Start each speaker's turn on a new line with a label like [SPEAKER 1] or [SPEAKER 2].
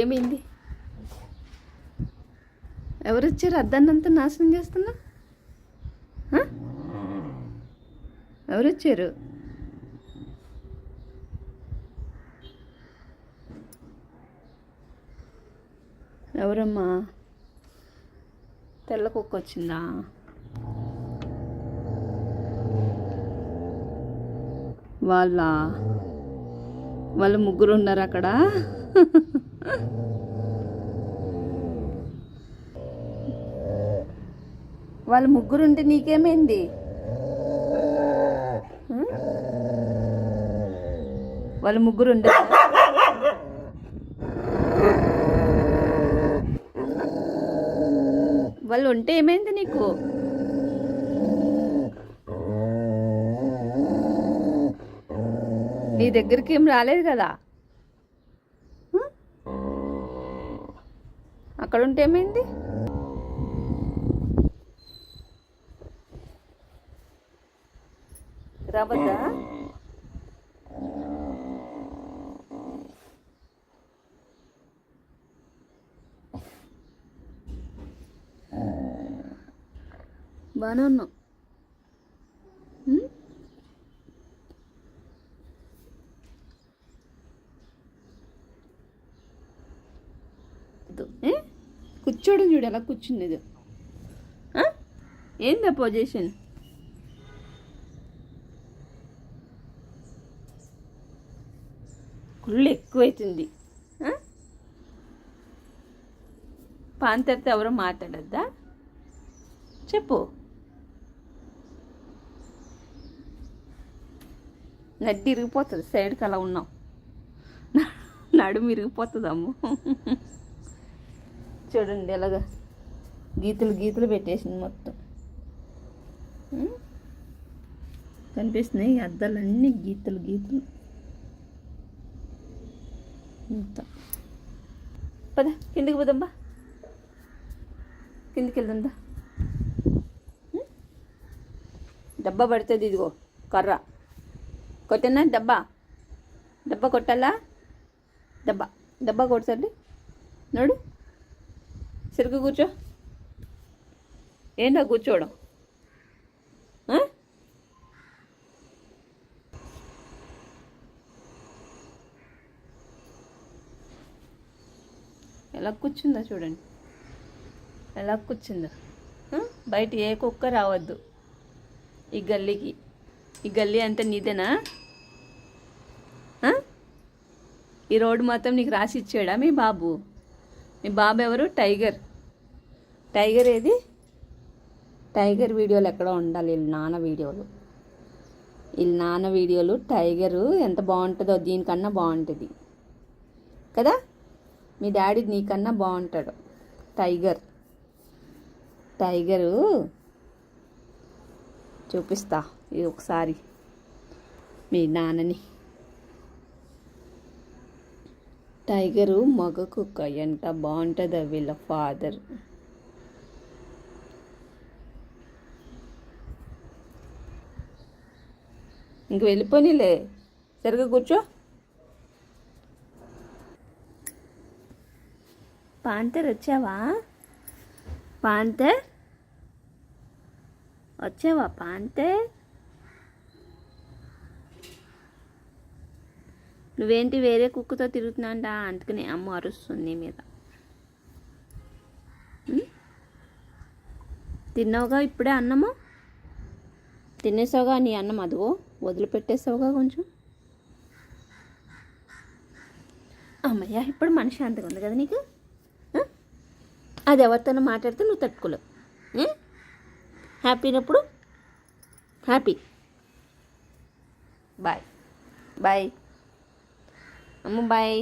[SPEAKER 1] ఏమైంది? ఎవరు వచ్చారు అద్దాన్నంతా నాశనం చేస్తున్నా? ఎవరు వచ్చారు ఎవరమ్మా? తెల్ల కుక్క వచ్చిందా? వాళ్ళ వాళ్ళు ముగ్గురు ఉన్నారు అక్కడ? వాళ్ళు ముగ్గురు ఉంటే నీకేమైంది వాళ్ళు ముగ్గురు ఉండే వాళ్ళు ఉంటే ఏమైంది నీకు? నీ దగ్గరికి ఏం రాలేదు కదా? అక్కడ ఉంటే ఏమైంది? రావద్దా బాగానే ఉన్నావు. ఏ? కూర్చోడం చూడు ఇది ఆ? ఏందా పొజిషన్ కుళ్ళు ఎక్కువైతుంది? పాంతరితో ఎవరో మాట్లాడద్దా? చెప్పు. నడ్డి ఇరిగిపోతుంది సైడ్కి అలా ఉన్నావు. నడుము ఇరిగిపోతుంది అమ్మ చూడండి ఎలాగా గీతలు గీతలు పెట్టేసింది మొత్తం. కనిపిస్తున్నాయి అద్దాలన్నీ గీతలు గీతలు. ఇంత. పద కిందికి పోదాంబా కిందికి వెళ్దాందా డబ్బా పడుతుంది ఇదిగో కర్ర. కొట్టనా డబ్బా? డబ్బా కొట్టాలా? డబ్బా. డబ్బా కొట్టండి నోడు. సరిగ్గా కూర్చో. ఏంటో కూర్చోవడం? ఎలా కూర్చుందో చూడండి. ఎలా కూర్చుందో. బయట ఏ కుక్క రావద్దు. ఈ గల్లీకి. ఈ గల్లీ అంతా నీదేనా? ఈ రోడ్డు మొత్తం నీకు రాసి ఇచ్చాడా మీ బాబు? మీ బాబు ఎవరు? టైగర్. టైగర్ ఏది? టైగర్ వీడియోలు ఎక్కడో ఉండాలి వీళ్ళ నాన్న వీడియోలు. వీళ్ళ నాన్న వీడియోలు టైగరు ఎంత బాగుంటుందో దీనికన్నా బాగుంటుంది. కదా? మీ డాడీ నీకన్నా బాగుంటాడు. టైగర్. టైగరు చూపిస్తా ఇది ఒకసారి మీ నాన్నని. టైగరు మగ కుక్క ఎంత బాగుంటుందో వీళ్ళ ఫాదర్. ఇంక వెళ్ళిపోనిలే. సరిగ్గా కూర్చో. పాంతర్ వచ్చావా? పాంతర్? వచ్చావా పాంతర్? నువ్వేంటి వేరే కుక్కతో తిరుగుతున్నా అందుకనే అమ్మ అరుస్తుంది నీ మీద. తిన్నావుగా ఇప్పుడే అన్నము? తినేసావుగా నీ అన్నం అదిగో వదిలిపెట్టేసావుగా కొంచెం. అమ్మయ్య ఇప్పుడు మనశ్శాంతిగా ఉంది కదా నీకు? అది ఎవరితోనో మాట్లాడితే నువ్వు తట్టుకోలేవు. హ్యాపీనప్పుడు హ్యాపీ. బాయ్. బాయ్. అమ్మ బాయ్